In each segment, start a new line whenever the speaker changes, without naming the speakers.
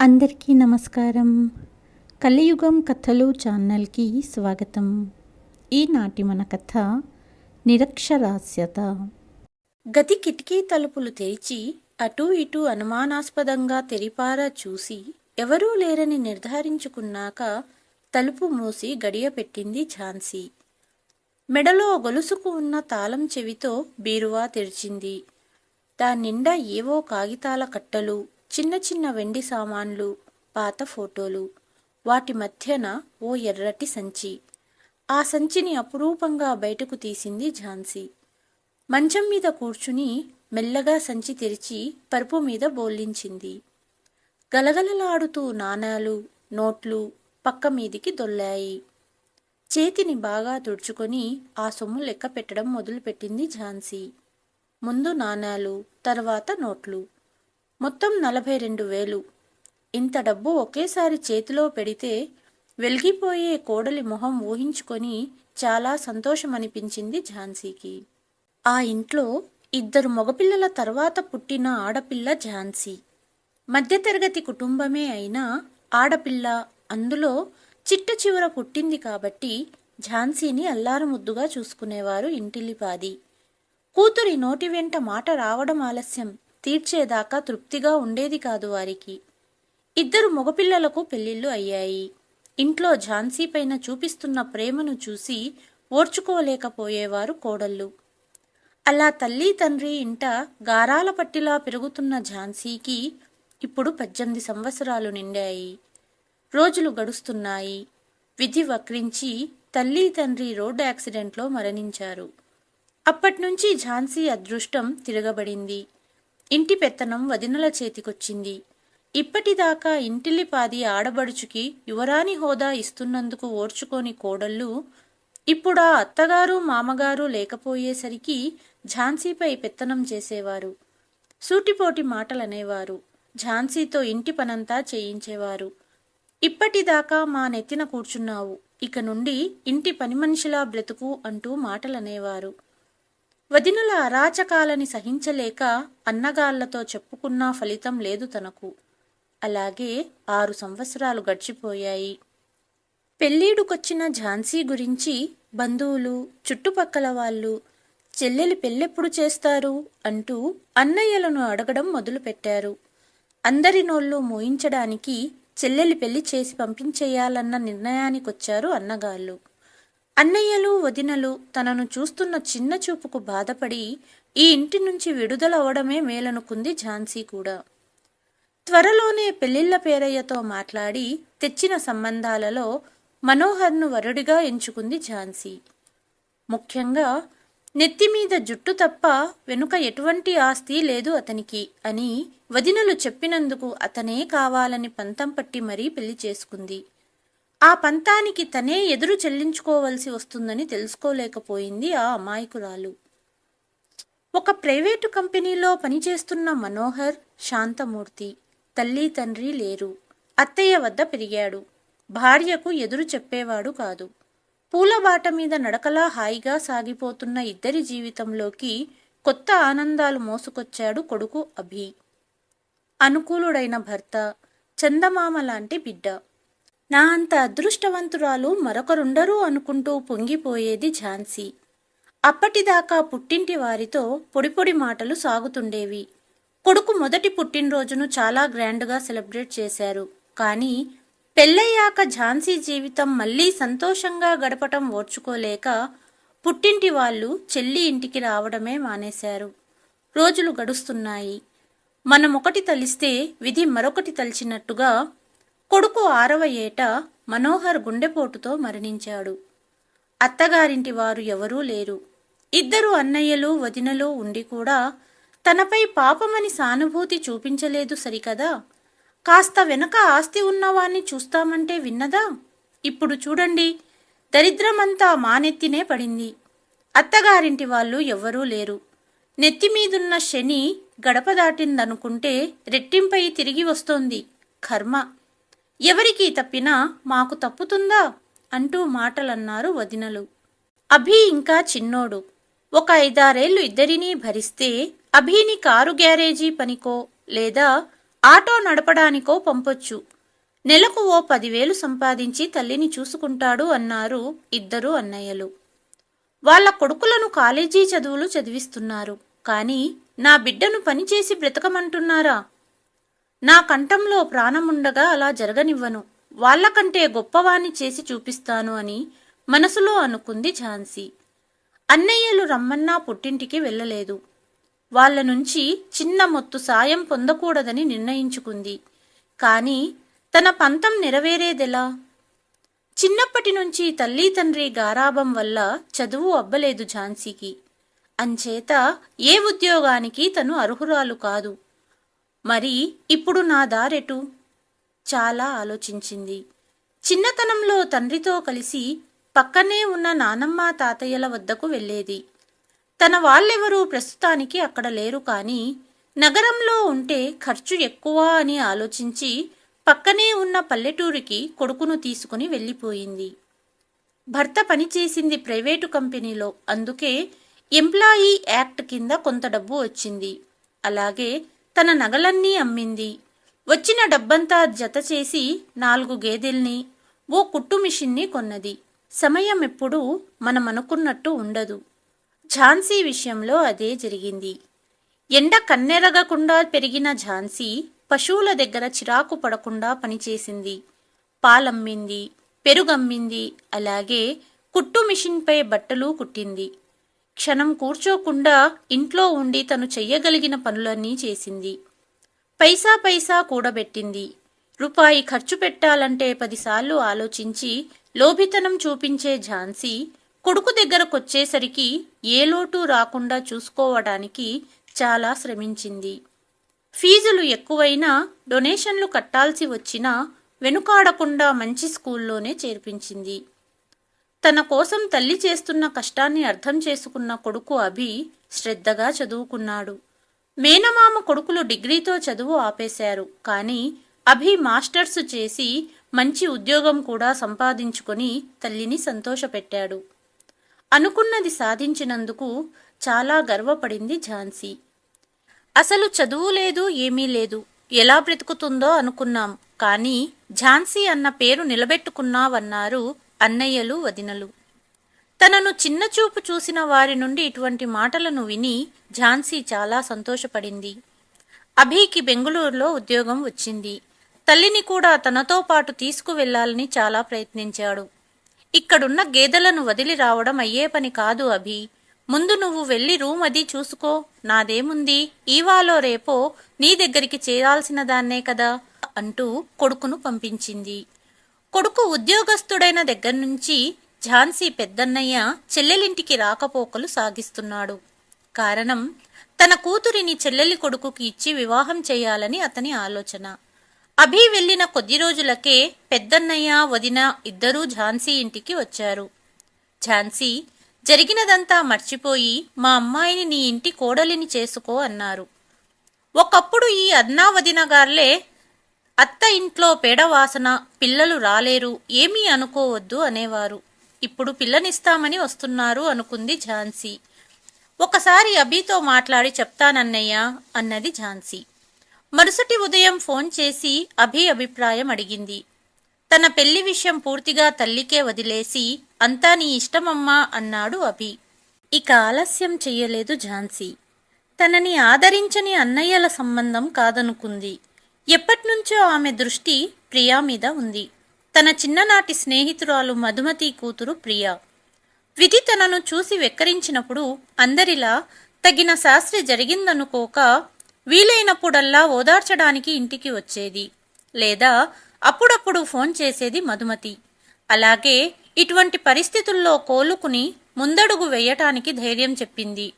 అందరికీ నమస్కారం. కలియుగం కథలు ఛానల్కి స్వాగతం. ఈనాటి మన కథ నిరక్షరాస్యత. గది కిటికీ తలుపులు తెరిచి అటూ ఇటూ అనుమానాస్పదంగా తెరిపారా చూసి ఎవరూ లేరని నిర్ధారించుకున్నాక తలుపు మూసి గడియపెట్టింది ఝాన్సీ. మెడలో గొలుసుకు ఉన్న తాళం చెవితో బీరువా తెరిచింది. దాని నిండా ఏవో కాగితాల కట్టలు చిన్న చిన్న వెండి సామాన్లు పాత ఫోటోలు వాటి మధ్యన ఓ ఎర్రటి సంచి. ఆ సంచిని అపురూపంగా బయటకు తీసింది ఝాన్సీ. మంచం మీద కూర్చుని మెల్లగా సంచి తెరిచి పరుపు మీద బోల్లించింది. గలగలలాడుతూ నాణాలు నోట్లు పక్క మీదికి దొల్లాయి. చేతిని బాగా తుడుచుకొని ఆ సొమ్ము లెక్క పెట్టడం మొదలుపెట్టింది ఝాన్సీ. ముందు నాణాలు తర్వాత నోట్లు. మొత్తం నలభై రెండు వేలు. ఇంత డబ్బు ఒకేసారి చేతిలో పెడితే వెలిగిపోయే కోడలి మొహం ఊహించుకొని చాలా సంతోషమనిపించింది ఝాన్సీకి. ఆ ఇంట్లో ఇద్దరు మగపిల్లల తర్వాత పుట్టిన ఆడపిల్ల ఝాన్సీ. మధ్యతరగతి కుటుంబమే అయినా ఆడపిల్ల అందులో చిట్ట చివర పుట్టింది కాబట్టి ఝాన్సీని అల్లారముద్దుగా చూసుకునేవారు ఇంటిల్లిపాది. కూతురి నోటి వెంట మాట రావడం ఆలస్యం. తీర్చేదాకా తృప్తిగా ఉండేది కాదు వారికి. ఇద్దరు మగపిల్లలకు పెళ్ళిళ్ళు అయ్యాయి. ఇంట్లో ఝాన్సీ పైన చూపిస్తున్న ప్రేమను చూసి ఓర్చుకోలేకపోయేవారు కోడళ్ళు. అలా తల్లి తండ్రి ఇంట గారాల పట్టిలా పెరుగుతున్న ఝాన్సీకి ఇప్పుడు పద్దెనిమిది సంవత్సరాలు నిండాయి. రోజులు గడుస్తున్నాయి. విధి వక్రించి తల్లి తండ్రి రోడ్డు యాక్సిడెంట్లో మరణించారు. అప్పట్నుంచి ఝాన్సీ అదృష్టం తిరగబడింది. ఇంటి పెత్తనం వదినల చేతికొచ్చింది. ఇప్పటిదాకా ఇంటిల్లిపాది ఆడబడుచుకి యువరాణి హోదా ఇస్తున్నందుకు ఓర్చుకోని కోడళ్ళు ఇప్పుడా అత్తగారు మామగారు లేకపోయేసరికి ఝాన్సీపై పెత్తనం చేసేవారు. సూటిపోటి మాటలనేవారు. ఝాన్సీతో ఇంటి పనంతా చేయించేవారు. ఇప్పటిదాకా మా నెత్తిన కూర్చున్నావు. ఇక నుండి ఇంటి పని మనిషిలా బ్రతుకు అంటూ మాటలనేవారు. వదినుల అరాచకాలని సహించలేక అన్నగాళ్ళతో చెప్పుకున్నా ఫలితం లేదు తనకు. అలాగే ఆరు సంవత్సరాలు గడిచిపోయాయి. పెళ్ళీడుకొచ్చిన ఝాన్సీ గురించి బంధువులు చుట్టుపక్కల వాళ్ళు చెల్లెలి పెళ్ళెప్పుడు చేస్తారు? అంటూ అన్నయ్యలను అడగడం మొదలుపెట్టారు. అందరి నోళ్ళు మోయించడానికి చెల్లెలి పెళ్ళి చేసి పంపించేయాలన్న నిర్ణయానికొచ్చారు అన్నగాళ్ళు. అన్నయ్యలు వదినలు తనను చూస్తున్న చిన్న చూపుకు బాధపడి ఈ ఇంటి నుంచి విడుదలవడమే మేలనుకుంది ఝాన్సీ కూడా. త్వరలోనే పెళ్ళిళ్ళ పేరయ్యతో మాట్లాడి తెచ్చిన సంబంధాలలో మనోహర్ను వరుడిగా ఎంచుకుంది ఝాన్సీ. ముఖ్యంగా నెత్తిమీద జుట్టు తప్ప వెనుక ఎటువంటి ఆస్తి లేదు అతనికి అని వదినలు చెప్పినందుకు అతనే కావాలని పంతం పట్టి మరీ పెళ్ళి చేసుకుంది. ఆ పంతానికి తనే ఎదురు చెల్లించుకోవలసి వస్తుందని తెలుసుకోలేకపోయింది ఆ అమాయకురాలు. ఒక ప్రైవేటు కంపెనీలో పనిచేస్తున్న మనోహర్ శాంతమూర్తి. తల్లి తండ్రి లేరు. అత్తయ్య వద్ద పెరిగాడు. భార్యకు ఎదురు చెప్పేవాడు కాదు. పూలబాట మీద నడకలా హాయిగా సాగిపోతున్న ఇద్దరి జీవితంలోకి కొత్త ఆనందాలు మోసుకొచ్చాడు కొడుకు అభి. అనుకూలుడైన భర్త చందమామ లాంటి బిడ్డ. నా అంత అదృష్టవంతురాలు మరొకరుండరు అనుకుంటూ పొంగిపోయేది ఝాన్సీ. అప్పటిదాకా పుట్టింటి వారితో పొడిపొడి మాటలు సాగుతుండేవి. కొడుకు మొదటి పుట్టినరోజును చాలా గ్రాండ్గా సెలబ్రేట్ చేశారు. కానీ పెళ్ళయ్యాక ఝాన్సీ జీవితం మళ్ళీ సంతోషంగా గడపటం ఓర్చుకోలేక పుట్టింటి వాళ్ళు చెల్లి ఇంటికి రావడమే మానేశారు. రోజులు గడుస్తున్నాయి. మనం ఒకటి తలిస్తే విధి మరొకటి తలిచినట్టుగా కొడుకు ఆరవ ఏట మనోహర్ గుండెపోటుతో మరణించాడు. అత్తగారింటి వారు ఎవరూ లేరు. ఇద్దరు అన్నయ్యలు వదినలు ఉండి కూడా తనపై పాపమని సానుభూతి చూపించలేదు సరికదా? కాస్త వెనక ఆస్తి ఉన్నవాణ్ణి చూస్తామంటే విన్నదా? ఇప్పుడు చూడండి. దరిద్రమంతా మానెత్తినే పడింది. అత్తగారింటి వాళ్ళు ఎవ్వరూ లేరు. నెత్తిమీదున్న శని గడప దాటిందనుకుంటే రెట్టింపై తిరిగి వస్తోంది. కర్మ. ఎవరికి తప్పినా మాకు తప్పుతుందా? అంటూ మాటలన్నారు వదినలు. అభి ఇంకా చిన్నోడు. ఒక ఐదారేళ్ళు ఇద్దరినీ భరిస్తే అభిని కారు గ్యారేజీ పనికో లేదా ఆటో నడపడానికో పంపొచ్చు. నెలకు ఓ పదివేలు సంపాదించి తల్లిని చూసుకుంటాడు అన్నారు ఇద్దరు అన్నయ్యలు. వాళ్ళ కొడుకులను కాలేజీ చదువులు చదివిస్తున్నారు. కానీ నా బిడ్డను పనిచేసి బ్రతకమంటున్నారా? నా కంఠంలో ప్రాణముండగా అలా జరగనివ్వను. వాళ్ళకంటే గొప్పవాణ్ణి చేసి చూపిస్తాను అని మనసులో అనుకుంది ఝాన్సీ. అన్నయ్యలు రమ్మన్నా పుట్టింటికి వెళ్ళలేదు. వాళ్ళ నుంచి చిన్న మొత్తు సాయం పొందకూడదని నిర్ణయించుకుంది. కానీ తన పంతం నెరవేరేదెలా? చిన్నప్పటి నుంచి తల్లి తండ్రి గారాభం వల్ల చదువు అబ్బలేదు ఝాన్సీకి. అంచేత ఏ ఉద్యోగానికి తను అర్హురాలు కాదు. మరి ఇప్పుడు నా దారెటు? చాలా ఆలోచించింది. చిన్నతనంలో తండ్రితో కలిసి పక్కనే ఉన్న నానమ్మ తాతయ్యల వద్దకు వెళ్ళేది. తన వాళ్ళెవరూ ప్రస్తుతానికి అక్కడ లేరు కానీ నగరంలో ఉంటే ఖర్చు ఎక్కువ అని ఆలోచించి పక్కనే ఉన్న పల్లెటూరికి కొడుకును తీసుకుని వెళ్ళిపోయింది. భర్త పనిచేసింది ప్రైవేటు కంపెనీలో. అందుకే ఎంప్లాయీ యాక్ట్ కింద కొంత డబ్బు వచ్చింది. అలాగే తన నగలన్నీ అమ్మింది. వచ్చిన డబ్బంతా జత చేసి నాలుగు గేదెల్ని ఓ కుట్టు మిషన్ని కొన్నది. సమయం ఎప్పుడూ మనం అనుకున్నట్టు ఉండదు. ఝాన్సీ విషయంలో అదే జరిగింది. ఎండ కన్నెరగకుండా పెరిగిన ఝాన్సీ పశువుల దగ్గర చిరాకు పడకుండా పనిచేసింది. పాలమ్మింది పెరుగమ్మింది అలాగే కుట్టు మిషన్పై బట్టలు కుట్టింది. క్షణం కూర్చోకుండా ఇంట్లో ఉండి తను చెయ్యగలిగిన పనులన్నీ చేసింది. పైసా పైసా కూడబెట్టింది. రూపాయి ఖర్చు పెట్టాలంటే పదిసార్లు ఆలోచించి లోభితనం చూపించే ఝాన్సీ కొడుకు దగ్గరకొచ్చేసరికి ఏ లోటు రాకుండా చూసుకోవడానికి చాలా శ్రమించింది. ఫీజులు ఎక్కువైనా డొనేషన్లు కట్టాల్సి వచ్చినా వెనుకాడకుండా మంచి స్కూల్లోనే చేర్పించింది. తన కోసం తల్లి చేస్తున్న కష్టాన్ని అర్థం చేసుకున్న కొడుకు అభి శ్రద్ధగా చదువుకున్నాడు. మేనమామ కొడుకులు డిగ్రీతో చదువు ఆపేశారు. కానీ అభి మాస్టర్స్ చేసి మంచి ఉద్యోగం కూడా సంపాదించుకొని తల్లిని సంతోషపెట్టాడు. అనుకున్నది సాధించినందుకు చాలా గర్వపడింది ఝాన్సీ. అసలు చదువు లేదు ఏమీ లేదు. ఎలా బ్రతుకుతుందో అనుకున్నాం. కానీ ఝాన్సీ అన్న పేరు నిలబెట్టుకున్నావన్నారు అన్నయ్యలు వదినలు. తనను చిన్నచూపు చూసిన వారి నుండి ఇటువంటి మాటలను విని ఝాన్సీ చాలా సంతోషపడింది. అభికి బెంగుళూరులో ఉద్యోగం వచ్చింది. తల్లిని కూడా తనతో పాటు తీసుకువెళ్ళాలని చాలా ప్రయత్నించాడు. ఇక్కడున్న గేదెలను వదిలి రావడం అయ్యే పని కాదు అభి. ముందు నువ్వు వెళ్ళి రూమ్ అది చూసుకో. నాదేముంది? ఈవాలో రేపో నీ దగ్గరికి చేరాల్సిన దాన్నే కదా అంటూ కొడుకును పంపించింది. కొడుకు ఉద్యోగస్తుడైన దగ్గర నుంచి ఝాన్సీ పెద్దన్నయ్య చెల్లెలింటికి రాకపోకలు సాగిస్తున్నాడు. కారణం తన కూతురిని చెల్లెలి కొడుకుకి ఇచ్చి వివాహం చేయాలని అతని ఆలోచన. అభి వెళ్ళిన కొద్ది రోజులకే పెద్దన్నయ్య వదిన ఇద్దరూ ఝాన్సీ ఇంటికి వచ్చారు. ఝాన్సీ జరిగినదంతా మర్చిపోయి మా అమ్మాయిని నీ ఇంటి కోడలిని చేసుకో అన్నారు. ఒకప్పుడు ఈ అన్నా వదినగార్లే అత్త ఇంట్లో పేడవాసన పిల్లలు రాలేరు ఏమీ అనుకోవద్దు అనేవారు. ఇప్పుడు పిల్లనిస్తామని వస్తున్నారు అనుకుంది ఝాన్సీ. ఒకసారి అభితో మాట్లాడి చెప్తానన్నయ్యా అన్నది ఝాన్సీ. మరుసటి ఉదయం ఫోన్ చేసి అభి అభిప్రాయం అడిగింది. తన పెళ్ళి విషయం పూర్తిగా తల్లికే వదిలేసి అంతా నీ ఇష్టమమ్మా అన్నాడు అభి. ఇక ఆలస్యం చెయ్యలేదు ఝాన్సీ. తనని ఆదరించని అన్నయ్యల సంబంధం కాదనుకుంది. ఎప్పటినుంచో ఆమె దృష్టి ప్రియా మీద ఉంది. తన చిన్ననాటి స్నేహితురాలు మధుమతి కూతురు ప్రియా. విధి తనను చూసి వెక్కరించినప్పుడు అందరిలా తగిన శాస్త్రి జరిగిందనుకోక వీలైనప్పుడల్లా ఓదార్చడానికి ఇంటికి వచ్చేది. లేదా అప్పుడప్పుడు ఫోన్ చేసేది మధుమతి. అలాగే ఇటువంటి పరిస్థితుల్లో కోలుకుని ముందడుగు వేయటానికి ధైర్యం చెప్పింది.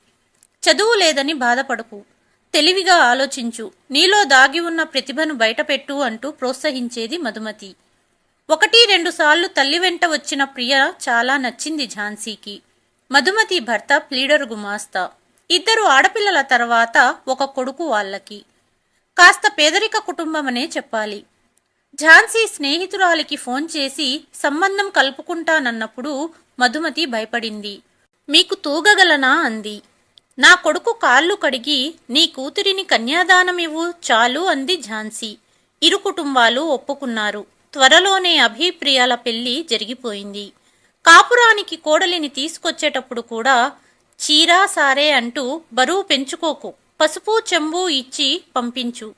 చదువు లేదని బాధపడకు. తెలివిగా ఆలోచించు. నీలో దాగి ఉన్న ప్రతిభను బయటపెట్టు అంటూ ప్రోత్సహించేది మధుమతి. ఒకటి రెండు సార్లు తల్లి వెంట వచ్చిన ప్రియ చాలా నచ్చింది ఝాన్సీకి. మధుమతి భర్త ప్లీడరు గుమాస్తా. ఇద్దరు ఆడపిల్లల తర్వాత ఒక కొడుకు వాళ్ళకి. కాస్త పేదరిక కుటుంబమనే చెప్పాలి. ఝాన్సీ స్నేహితురాలికి ఫోన్ చేసి సంబంధం కలుపుకుంటానన్నప్పుడు మధుమతి భయపడింది. మీకు తూగగలనా? అంది. నా కొడుకు కాళ్ళు కడిగి నీ కూతురిని కన్యాదానమివ్వు చాలు అంది ఝాన్సీ. ఇరు కుటుంబాలు ఒప్పుకున్నారు. త్వరలోనే అభిప్రియాల పెళ్ళి జరిగిపోయింది. కాపురానికి కోడలిని తీసుకొచ్చేటప్పుడు కూడా చీరా సారే అంటూ బరువు పెంచుకోకు పసుపు చెంబు ఇచ్చి పంపించు.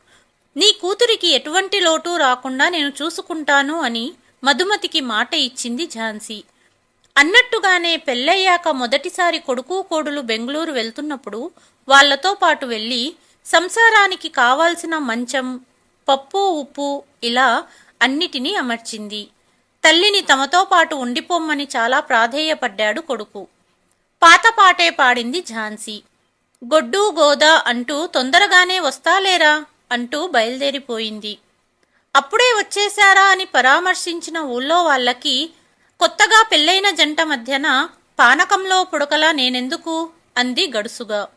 నీ కూతురికి ఎటువంటి లోటు రాకుండా నేను చూసుకుంటాను అని మధుమతికి మాట ఇచ్చింది ఝాన్సీ. అన్నట్టుగానే పెళ్ళయ్యాక మొదటిసారి కొడుకు కోడులు బెంగళూరు వెళ్తున్నప్పుడు వాళ్ళతో పాటు వెళ్ళి సంసారానికి కావాల్సిన మంచం పప్పు ఉప్పు ఇలా అన్నిటినీ అమర్చింది. తల్లిని తమతో పాటు ఉండిపోమ్మని చాలా ప్రాధేయపడ్డాడు కొడుకు. పాత పాటే పాడింది ఝాన్సీ. గొడ్డు గోదా అంటూ తొందరగానే వస్తాలేరా? అంటూ బయలుదేరిపోయింది. అప్పుడే వచ్చేశారా? అని పరామర్శించిన ఊళ్ళో వాళ్ళకి కొత్తగా పెళ్ళైన జంట మధ్యన పానకంలో పుడకలా నేనెందుకు? అంది గడుసుగా.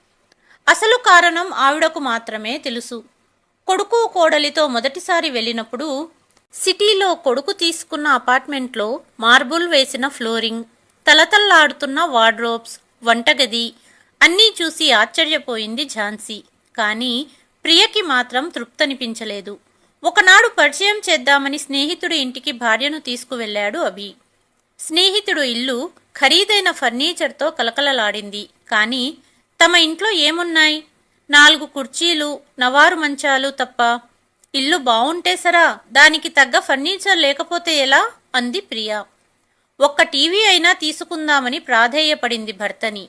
అసలు కారణం ఆవిడకు మాత్రమే తెలుసు. కొడుకు కోడలితో మొదటిసారి వెళ్ళినప్పుడు సిటీలో కొడుకు తీసుకున్న అపార్ట్మెంట్లో మార్బుల్ వేసిన ఫ్లోరింగ్ తలతల్లాడుతున్న వార్డ్రోబ్స్ వంటగది అన్నీ చూసి ఆశ్చర్యపోయింది ఝాన్సీ. కానీ ప్రియకి మాత్రం తృప్తనిపించలేదు. ఒకనాడు పరిచయం చేద్దామని స్నేహితుడి ఇంటికి భార్యను తీసుకువెళ్ళాడు అభి. స్నేహితుడు ఇల్లు ఖరీదైన ఫర్నిచర్తో కలకలలాడింది. కానీ తమ ఇంట్లో ఏమున్నాయి? నాలుగు కుర్చీలు నవారు మంచాలు తప్ప. ఇల్లు బావుంటే సరా దానికి తగ్గ ఫర్నిచర్ లేకపోతే ఎలా? అంది ప్రియా. ఒక్క టీవీ అయినా తీసుకుందామని ప్రాధేయపడింది భర్తని.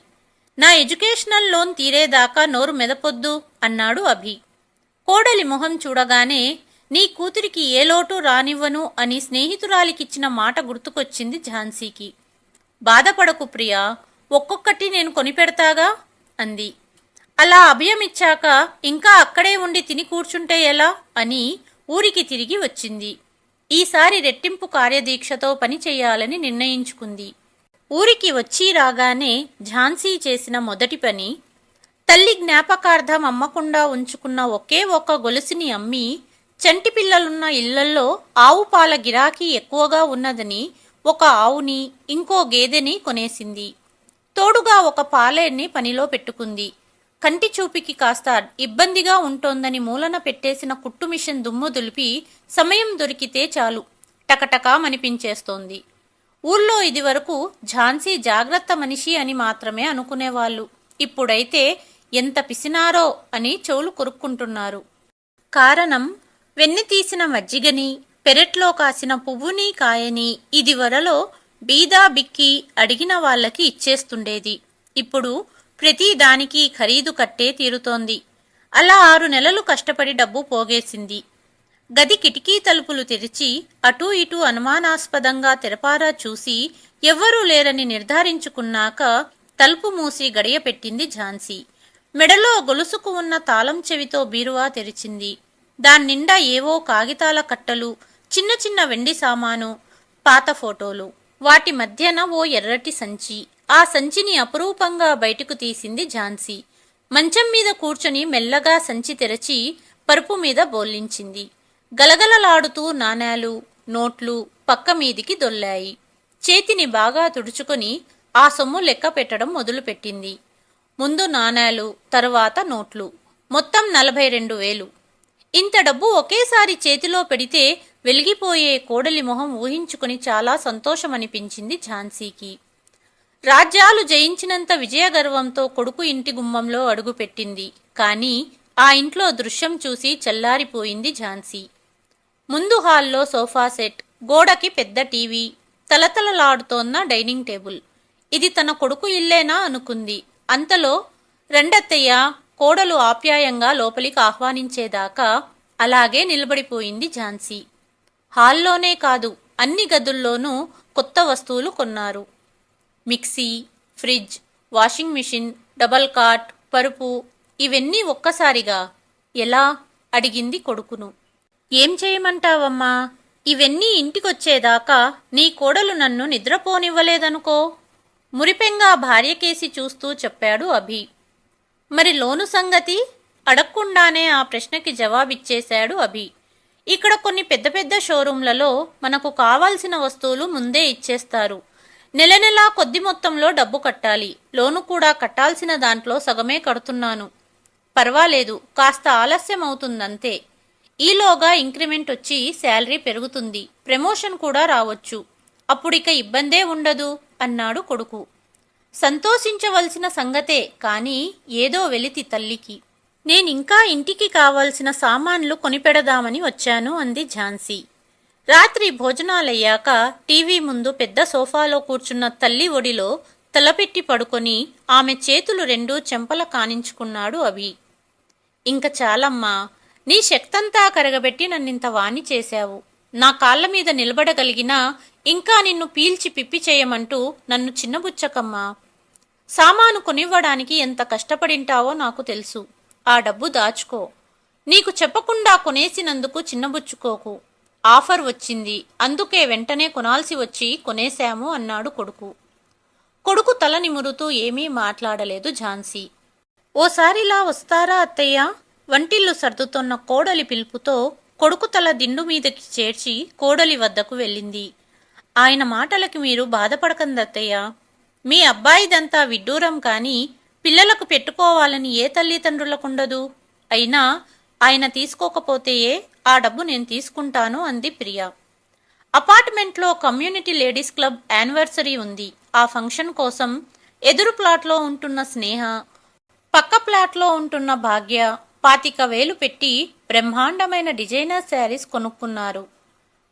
నా ఎడ్యుకేషనల్ లోన్ తీరేదాకా నోరు మెదపొద్దు అన్నాడు అభి. కోడలి మొహం చూడగానే నీ కూతురికి ఏ లోటు రానివ్వను అని స్నేహితురాలికిచ్చిన మాట గుర్తుకొచ్చింది ఝాన్సీకి. బాధపడకు ప్రియా ఒక్కొక్కటి నేను కొనిపెడతాగా? అంది. అలా అభయమిచ్చాక ఇంకా అక్కడే ఉండి తిని కూర్చుంటే ఎలా? అని ఊరికి తిరిగి వచ్చింది. ఈసారి రెట్టింపు కార్యదీక్షతో పని చేయాలని నిర్ణయించుకుంది. ఊరికి వచ్చి రాగానే ఝాన్సీ చేసిన మొదటి పని తల్లి జ్ఞాపకార్థం అమ్మకుండా ఉంచుకున్న ఒకే ఒక్క గొలుసుని అమ్మి చంటి పిల్లలున్న ఇళ్ళల్లో ఆవు పాల గిరాకీ ఎక్కువగా ఉన్నదని ఒక ఆవుని ఇంకో గేదెని కొనేసింది. తోడుగా ఒక పాలేర్ని పనిలో పెట్టుకుంది. కంటి చూపికి కాస్త ఇబ్బందిగా ఉంటోందని మూలన పెట్టేసిన కుట్టు మిషన్ దుమ్ము దులిపి సమయం దొరికితే చాలు టకటకా మనిపించేస్తోంది ఊళ్ళో ఇదివరకు ఝాన్సీ జాగ్రత్త మనిషి అని మాత్రమే అనుకునేవాళ్ళు. ఇప్పుడైతే ఎంత పిసినారో అని చెవులు కొరుక్కుంటున్నారు. కారణం వెన్నె తీసిన మజ్జిగని పెరట్లో కాసిన పువ్వుని కాయని ఇదివరలో బీదా బిక్కి అడిగిన వాళ్ళకి ఇచ్చేస్తుండేది. ఇప్పుడు ప్రతి దానికి ఖరీదు కట్టే తీరుతోంది. అలా ఆరు నెలలు కష్టపడి డబ్బు పోగేసింది. గది కిటికీ తలుపులు తెరిచి అటూ ఇటూ అనుమానాస్పదంగా తెరపారా చూసి ఎవ్వరూ లేరని నిర్ధారించుకున్నాక తలుపు మూసి గడియపెట్టింది ఝాన్సీ. మెడలో గొలుసుకు ఉన్న తాళం చెవితో బీరువా తెరిచింది. దాన్నిండా ఏవో కాగితాల కట్టలు చిన్న చిన్న వెండి సామాను పాత ఫోటోలు. వాటి మధ్యన ఓ ఎర్రటి సంచి. ఆ సంచిని అపురూపంగా బయటకు తీసింది ఝాన్సీ. మంచం మీద కూర్చొని మెల్లగా సంచి తెరచి పరుపు మీద బోల్లించింది. గలగలలాడుతూ నాణేలు నోట్లు పక్క మీదికి దొల్లాయి. చేతిని బాగా తుడుచుకొని ఆ సొమ్ము లెక్క పెట్టడం మొదలుపెట్టింది. ముందు నాణేలు తరువాత నోట్లు. మొత్తం నలభై రెండు వేలు. ఇంత డబ్బు ఒకేసారి చేతిలో పెడితే వెలిగిపోయే కోడలి మొహం ఊహించుకుని చాలా సంతోషమనిపించింది ఝాన్సీకి. రాజ్యాలు జయించినంత విజయగర్వంతో కొడుకు ఇంటి గుమ్మంలో అడుగుపెట్టింది. కానీ ఆ ఇంట్లో దృశ్యం చూసి చల్లారిపోయింది ఝాన్సీ. ముందు హాల్లో సోఫా సెట్ గోడకి పెద్ద టీవీ తలతలలాడుతోన్న డైనింగ్ టేబుల్. ఇది తన కొడుకు ఇల్లేనా అనుకుంది. అంతలో రెండత్తయ్య కోడలు ఆప్యాయంగా లోపలికి ఆహ్వానించేదాకా అలాగే నిలబడిపోయింది ఝాన్సీ. హాల్లోనే కాదు అన్ని గదుల్లోనూ కొత్త వస్తువులు కొన్నారు. Mixie fridge washing machine double cot పరుపు ఇవన్నీ ఒక్కసారిగా ఎలా? అడిగింది కొడుకును. ఏం చేయమంటావమ్మా? ఇవన్నీ ఇంటికొచ్చేదాకా నీ కోడలు నన్ను నిద్రపోనివ్వలేదనుకో? మురిపెంగా భార్యకేసి చూస్తూ చెప్పాడు అభి. మరి లోను సంగతి? అడగకుండానే ఆ ప్రశ్నకి జవాబిచ్చేశాడు అభి. ఇక్కడ కొన్ని పెద్ద పెద్ద షోరూంలలో మనకు కావాల్సిన వస్తువులు ముందే ఇచ్చేస్తారు. నెల నెలా కొద్ది మొత్తంలో డబ్బు కట్టాలి. లోను కూడా కట్టాల్సిన దాంట్లో సగమే కడుతున్నాను. పర్వాలేదు కాస్త ఆలస్యం అవుతుందంతే ఈలోగా ఇంక్రిమెంట్ వచ్చి శాలరీ పెరుగుతుంది. ప్రమోషన్ కూడా రావచ్చు. అప్పుడిక ఇబ్బందే ఉండదు అన్నాడు కొడుకు. సంతోషించవలసిన సంగతే కాని ఏదో వెలితి తల్లికి. నేనింకా ఇంటికి కావలసిన సామాన్లు కొనిపెడదామని వచ్చాను అంది ఝాన్సీ. రాత్రి భోజనాలయ్యాక టీవీ ముందు పెద్ద సోఫాలో కూర్చున్న తల్లి ఒడిలో తలపెట్టి పడుకొని ఆమె చేతులు రెండూ చెంపల కానించుకున్నాడు అభి. ఇంక చాలమ్మా నీ శక్తంతా కరగబెట్టి నన్నింత వాణి చేశావు. నా కాళ్ళ మీద నిలబడగలిగినా ఇంకా నిన్ను పీల్చి పిప్పి చేయమంటూ నన్ను చిన్నబుచ్చకమ్మా. సామాను కొనివ్వడానికి ఎంత కష్టపడింటావో నాకు తెలుసు. ఆ డబ్బు దాచుకో. నీకు చెప్పకుండా కొనేసినందుకు చిన్నబుచ్చుకోకు. ఆఫర్ వచ్చింది. అందుకే వెంటనే కొనాల్సి వచ్చి కొనేశాము అన్నాడు కొడుకు. కొడుకు తల నిమురుతూ ఏమీ మాట్లాడలేదు ఝాన్సీ. ఓసారిలా వస్తారా అత్తయ్య? వంటిల్లు సర్దుతోన్న కోడలి పిలుపుతో కొడుకు తల దిండు మీదకి చేర్చి కోడలి వద్దకు వెళ్ళింది. ఆయన మాటలకి మీరు బాధపడకండి అత్తయ్య. మీ అబ్బాయిదంతా విడ్డూరం కాని పిల్లలకు పెట్టుకోవాలని ఏ తల్లిదండ్రులకుండదు? అయినా ఆయన తీసుకోకపోతేయే ఆ డబ్బు నేను తీసుకుంటాను అంది ప్రియా. అపార్ట్మెంట్లో కమ్యూనిటీ లేడీస్ క్లబ్ యానివర్సరీ ఉంది. ఆ ఫంక్షన్ కోసం ఎదురు ప్లాట్లో ఉంటున్న స్నేహ పక్క ప్లాట్లో ఉంటున్న భాగ్య పాతిక వేలు పెట్టి బ్రహ్మాండమైన డిజైనర్ శారీస్ కొనుక్కున్నారు.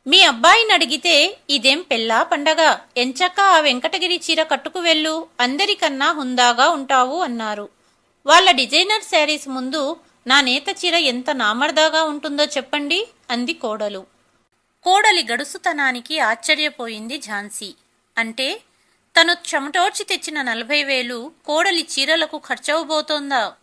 మీ అబ్బాయిని అడిగితే ఇదేం పెళ్ళా పండగ? ఎంచక్క ఆ వెంకటగిరి చీర కట్టుకు వెళ్ళు అందరికన్నా హుందాగా ఉంటావు అన్నారు. వాళ్ళ డిజైనర్ శారీస్ ముందు నా నేత చీర ఎంత నామర్దాగా ఉంటుందో చెప్పండి అంది కోడలు. కోడలి గడుసుతనానికి ఆశ్చర్యపోయింది ఝాన్సీ. అంటే తను చెమటోర్చి తెచ్చిన నలభై వేలు కోడలి చీరలకు ఖర్చవబోతోందా?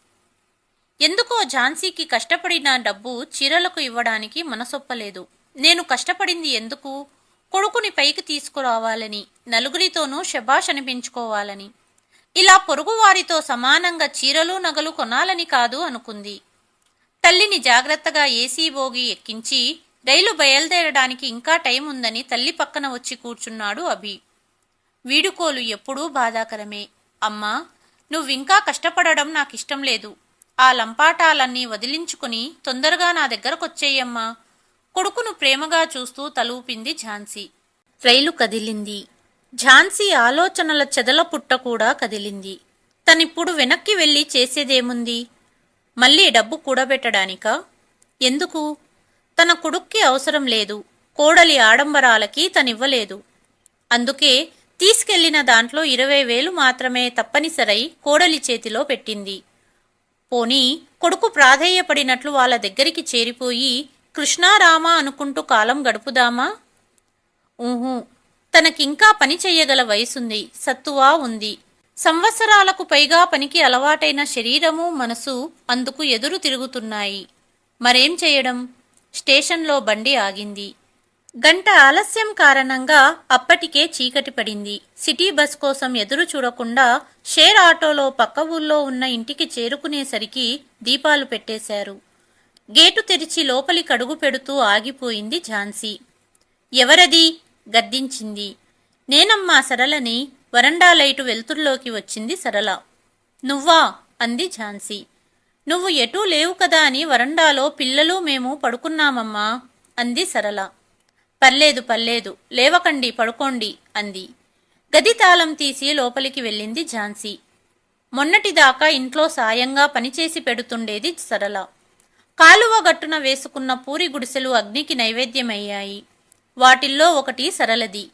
ఎందుకో ఝాన్సీకి కష్టపడిన డబ్బు చీరలకు ఇవ్వడానికి మనసొప్పలేదు. నేను కష్టపడింది ఎందుకు? కొడుకుని పైకి తీసుకురావాలని నలుగురితోనూ శబాష్ అనిపించుకోవాలని. ఇలా పొరుగువారితో సమానంగా చీరలు నగలు కొనాలని కాదు అనుకుంది. తల్లిని జాగ్రత్తగా ఏసీ బోగి ఎక్కించి రైలు బయలుదేరడానికి ఇంకా టైం ఉందని తల్లి పక్కన వచ్చి కూర్చున్నాడు అభి. వీడుకోలు ఎప్పుడూ బాధాకరమే. అమ్మా నువ్వింకా కష్టపడడం నాకిష్టం లేదు. ఆ లంపాటాలన్నీ వదిలించుకుని తొందరగా నా దగ్గరకొచ్చేయమ్మా. కొడుకును ప్రేమగా చూస్తూ తలూపింది ఝాన్సీ. రైలు కదిలింది. ఝాన్సీ ఆలోచనల చెదల పుట్ట కూడా కదిలింది. తనిప్పుడు వెనక్కి వెళ్ళి చేసేదేముంది? మళ్ళీ డబ్బు కూడబెట్టడానికా? ఎందుకు? తన కొడుక్కి అవసరం లేదు. కోడలి ఆడంబరాలకి తనివ్వలేదు. అందుకే తీసుకెళ్ళిన దాంట్లో ఇరవై వేలు మాత్రమే తప్పనిసరై కోడలి చేతిలో పెట్టింది. పోనీ కొడుకు ప్రాధేయపడినట్లు వాళ్ళ దగ్గరికి చేరిపోయి కృష్ణారామ అనుకుంటూ కాలం గడుపుదామా? ఊహు. తనకింకా పని చెయ్యగల వయసుంది. సత్తువా ఉంది. సంవత్సరాలకు పైగా పనికి అలవాటైన శరీరము మనసు అందుకు ఎదురు తిరుగుతున్నాయి. మరేం చేయడం? స్టేషన్లో బండి ఆగింది. గంట ఆలస్యం కారణంగా అప్పటికే చీకటి పడింది. సిటీ బస్ కోసం ఎదురు చూడకుండా షేర్ ఆటోలో పక్క ఊళ్ళో ఉన్న ఇంటికి చేరుకునేసరికి దీపాలు పెట్టేశారు. గేటు తెరిచి లోపలి కడుగు పెడుతూ ఆగిపోయింది ఝాన్సీ. ఎవరది? గద్దించింది. నేనమ్మా సరళని వరండా లైటు వెలుతుర్లోకి వచ్చింది సరళ. నువ్వా? అంది ఝాన్సీ. నువ్వు ఎటూ లేవు కదా అని వరండాలో పిల్లలు మేము పడుకున్నామమ్మా అంది సరళ. పర్లేదు పర్లేదు లేవకండి పడుకోండి అంది. గది తాళం తీసి లోపలికి వెళ్ళింది ఝాన్సీ. మొన్నటిదాకా ఇంట్లో సాయంగా పనిచేసి పెడుతుండేది సరళ. కాలువ గట్టున వేసుకున్న పూరి గుడిసెలు అగ్నికి నైవేద్యమయ్యాయి. వాటిల్లో ఒకటి సరళది.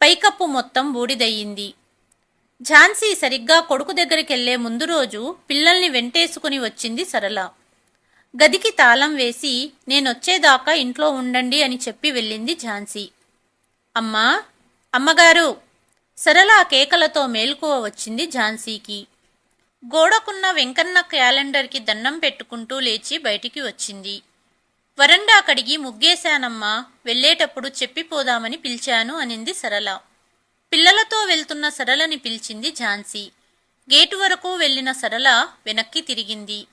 పైకప్పు మొత్తం బూడిదయ్యింది. ఝాన్సీ సరిగ్గా కొడుకు దగ్గరికెళ్ళే ముందు రోజు పిల్లల్ని వెంటేసుకుని వచ్చింది సరళ. గదికి తాళం వేసి నేనొచ్చేదాకా ఇంట్లో ఉండండి అని చెప్పి వెళ్ళింది ఝాన్సీ. అమ్మా అమ్మగారు! సరళ కేకలతో మేల్కువ వచ్చింది ఝాన్సీకి. గోడకున్న వెంకన్న క్యాలెండర్కి దండం పెట్టుకుంటూ లేచి బయటికి వచ్చింది. వరండా కడిగి ముగ్గేశానమ్మా వెళ్ళేటప్పుడు చెప్పిపోదామని పిలిచాను అనింది సరళ. పిల్లలతో వెళ్తున్న సరళని పిలిచింది ఝాన్సీ. గేటు వరకు వెళ్ళిన సరళ వెనక్కి తిరిగింది.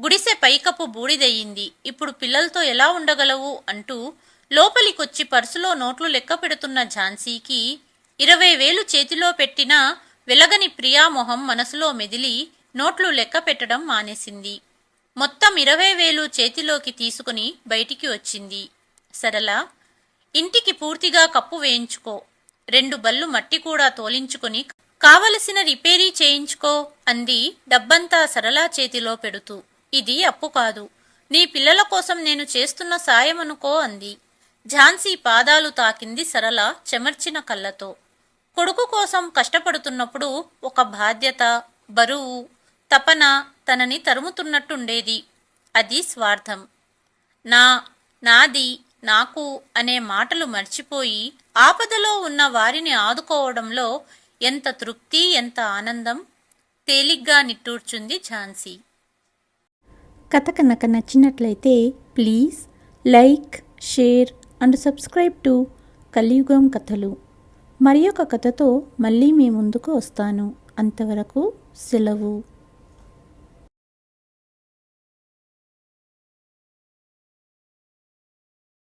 గుడిసె పైకప్పు బూడిదయ్యింది. ఇప్పుడు పిల్లలతో ఎలా ఉండగలవు అంటూ లోపలికొచ్చి పర్సులో నోట్లు లెక్క పెడుతున్న ఝాన్సీకి ఇరవై వేలు చేతిలో పెట్టిన వెలగని ప్రియా మొహం మనసులో మెదిలి నోట్లు లెక్క పెట్టడం మానేసింది. మొత్తం ఇరవై వేలు చేతిలోకి తీసుకుని బయటికి వచ్చింది. సరళ ఇంటికి పూర్తిగా కప్పు వేయించుకో. రెండు బళ్ళు మట్టి కూడా తోలించుకుని కావలసిన రిపేరీ చేయించుకో అంది డబ్బంతా సరళా చేతిలో పెడుతూ. ఇది అప్పు కాదు. నీ పిల్లల కోసం నేను చేస్తున్న సాయమనుకో అంది. ఝాన్సీ పాదాలు తాకింది సరళ చెమర్చిన కళ్ళతో. కొడుకు కోసం కష్టపడుతున్నప్పుడు ఒక బాధ్యత బరువు తపన తనని తరుముతున్నట్టుండేది. అది స్వార్థం. నా నాది నాకు అనే మాటలు మర్చిపోయి ఆపదలో ఉన్న వారిని ఆదుకోవడంలో ఎంత తృప్తి ఎంత ఆనందం? తేలిగ్గా నిట్టూర్చుంది ఝాన్సీ.
కథ కనుక నచ్చినట్లయితే please like share and subscribe to Kaliyugam Kathalu. మరి ఒక కథతో మళ్ళీ మీ ముందుకు వస్తాను. అంతవరకు సెలవు.